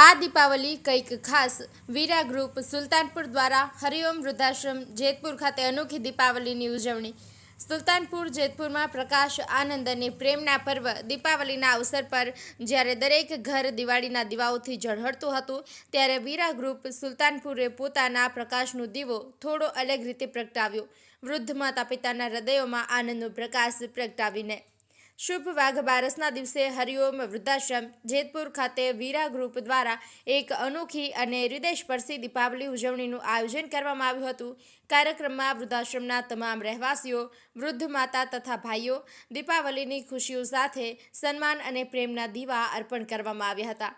આ દીપાવલી કંઈક ખાસ. વીરા ગ્રુપ સુલતાનપુર દ્વારા હરિઓમ વૃદ્ધાશ્રમ જેતપુર ખાતે અનોખી દીપાવલીની ઉજવણી. સુલતાનપુર, જેતપુરમાં પ્રકાશ, આનંદ અને પ્રેમના પર્વ દીપાવલીના અવસર પર જ્યારે દરેક ઘર દિવાળીના દીવાઓથી ઝળહળતું હતું, ત્યારે વીરા ગ્રુપ સુલતાનપુરે પોતાના પ્રકાશનો દીવો થોડો અલગ રીતે પ્રગટાવ્યો. વૃદ્ધ માતા પિતાના હૃદયોમાં આનંદનો પ્રકાશ પ્રગટાવીને શુભ વાઘ બારસના દિવસે હરિઓમ વૃદ્ધાશ્રમ જેતપુર ખાતે વીરા ગ્રુપ દ્વારા એક અનોખી અને હૃદયસ્પર્શી દીપાવલી ઉજવણીનું આયોજન કરવામાં આવ્યું હતું. કાર્યક્રમમાં વૃદ્ધાશ્રમના તમામ રહેવાસીઓ, વૃદ્ધ માતા તથા ભાઈઓ દીપાવલીની ખુશીઓ સાથે સન્માન અને પ્રેમના દીવા અર્પણ કરવામાં આવ્યા હતા.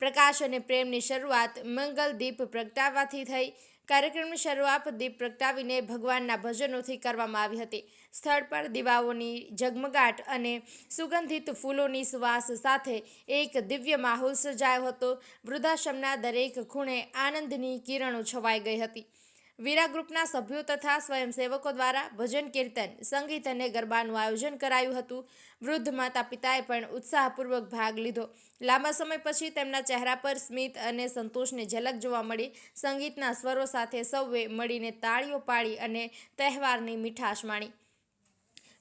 પ્રકાશ અને પ્રેમની શરૂઆત મંગલ દીપ પ્રગટાવવાથી થઈ કાર્યક્રમની શરૂઆત દીપ પ્રગટાવીને ભગવાનના ભજનોથી કરવામાં આવી હતી. સ્થળ પર દીવાઓની ઝગમગાટ અને સુગંધિત ફૂલોની સુવાસ સાથે એક દિવ્ય માહોલ સર્જાયો હતો. વૃદ્ધાશ્રમના દરેક ખૂણે આનંદની કિરણો છવાઈ ગઈ હતી. વીરા ગ્રુપના સભ્યો તથા સ્વયંસેવકો દ્વારા ભજન કીર્તન, સંગીત અને ગરબાનું આયોજન કરાયું હતું. વૃદ્ધ માતા પિતાએ પણ ઉત્સાહપૂર્વક ભાગ લીધો. લાંબા સમય પછી તેમના ચહેરા પર સ્મિત અને સંતોષની ઝલક જોવા મળી. સંગીતના સ્વરો સાથે સૌએ મળીને તાળીઓ પાડી અને તહેવારની મીઠાશ માણી.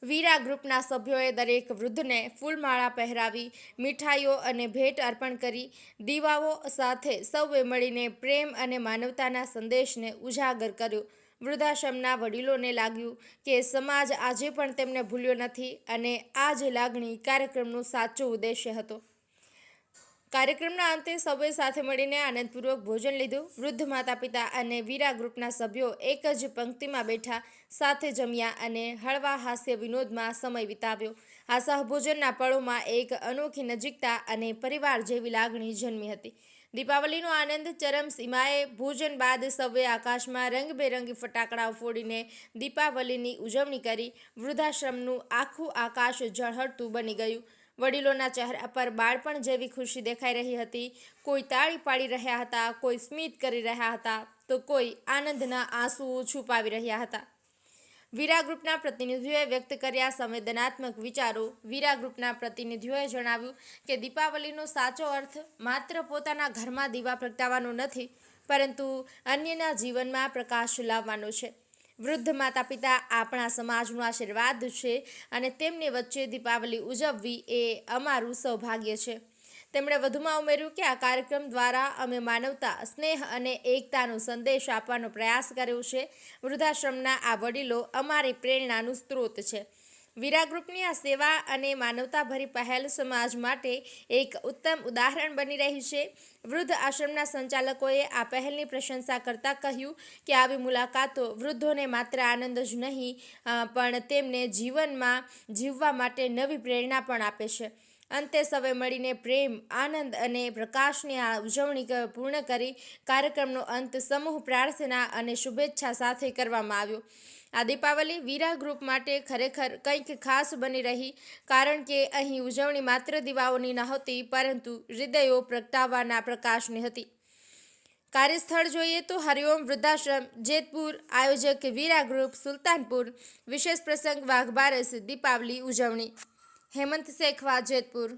વીરા ગ્રુપના સભ્યોએ દરેક વૃદ્ધને ફૂલમાળા પહેરાવી, મીઠાઈઓ અને ભેટ અર્પણ કરી, દીવાઓ સાથે સૌએ મળીને પ્રેમ અને માનવતાના સંદેશને ઉજાગર કર્યો. વૃદ્ધાશ્રમના વડીલોને લાગ્યું કે સમાજ આજે પણ તેમને ભૂલ્યો નથી અને આ જ લાગણી કાર્યક્રમનો સાચો ઉદ્દેશ્ય હતો. કાર્યક્રમના અંતે સૌએ સાથે મળીને આનંદપૂર્વક ભોજન લીધું. વૃદ્ધ માતા પિતા અને વીરા ગ્રુપના સભ્યો એક જ પંક્તિમાં બેઠા સાથે જમ્યા અને હળવા હાસ્ય વિનોદમાં સમય વિતાવ્યો. આ સહભોજનના પળોમાં એક અનોખી નજીકતા અને પરિવાર જેવી લાગણી જન્મી હતી. દીપાવલીનો આનંદ ચરમ સીમાએ ભોજન બાદ સૌએ આકાશમાં રંગબેરંગી ફટાકડાઓ ફોડીને દીપાવલીની ઉજવણી કરી. વૃદ્ધાશ્રમનું આખું આકાશ ઝળહળતું બની ગયું. વડીલોના ચહેરા પર બાળપણ જેવી ખુશી દેખાઈ રહી હતી. કોઈ તાળી પાડી રહ્યા હતા, કોઈ સ્મિત કરી રહ્યા હતા, તો કોઈ આનંદના આંસુઓ છુપાવી રહ્યા હતા. વીરા ગ્રુપના પ્રતિનિધિઓએ વ્યક્ત કર્યા સંવેદનાત્મક વિચારો. વીરા ગ્રુપના પ્રતિનિધિઓએ જણાવ્યું કે દીપાવલીનો સાચો અર્થ માત્ર પોતાના ઘરમાં દીવા પ્રગટાવવાનો નથી, પરંતુ અન્યના જીવનમાં પ્રકાશ લાવવાનો છે. વૃદ્ધ માતા પિતા આપણા સમાજનો આશીર્વાદ છે અને તેમની વચ્ચે દીપાવલી ઉજવવી એ અમારું સૌભાગ્ય છે. તેમણે વધુમાં ઉમેર્યું કે આ કાર્યક્રમ દ્વારા અમે માનવતા, સ્નેહ અને એકતાનો સંદેશ આપવાનો પ્રયાસ કર્યો છે. વૃદ્ધાશ્રમના આ વડીલો અમારી પ્રેરણાનું સ્ત્રોત છે. વીરા ગ્રુપની આ સેવા અને માનવતાભરી પહેલ સમાજ માટે એક ઉત્તમ ઉદાહરણ બની રહી છે. વૃદ્ધ આશ્રમના સંચાલકોએ આ પહેલની પ્રશંસા કરતાં કહ્યું કે આવી મુલાકાતો વૃદ્ધોને માત્ર આનંદ જ નહીં પણ તેમને જીવનમાં જીવવા માટે નવી પ્રેરણા પણ આપે છે. અંતે સૌએ મળીને પ્રેમ, આનંદ અને પ્રકાશની આ ઉજવણી પૂર્ણ કરી કાર્યક્રમનો અંત સમૂહ પ્રાર્થના અને શુભેચ્છા સાથે કરવામાં આવ્યો. આ દીપાવલી વીરા ગ્રુપ માટે ખરેખર કંઈક ખાસ બની રહી, કારણ કે અહીં ઉજવણી માત્ર દીવાઓની નહોતી, પરંતુ હૃદયો પ્રગટાવવાના પ્રકાશની હતી. કાર્યસ્થળ જોઈએ તો હરિઓમ વૃદ્ધાશ્રમ, જેતપુર, આયોજક વીરા ગ્રુપ, સુલતાનપુર, વિશેષ પ્રસંગ વાઘબારસ, દીપાવલી ઉજવણી. હેમંત શેખ જેતપુર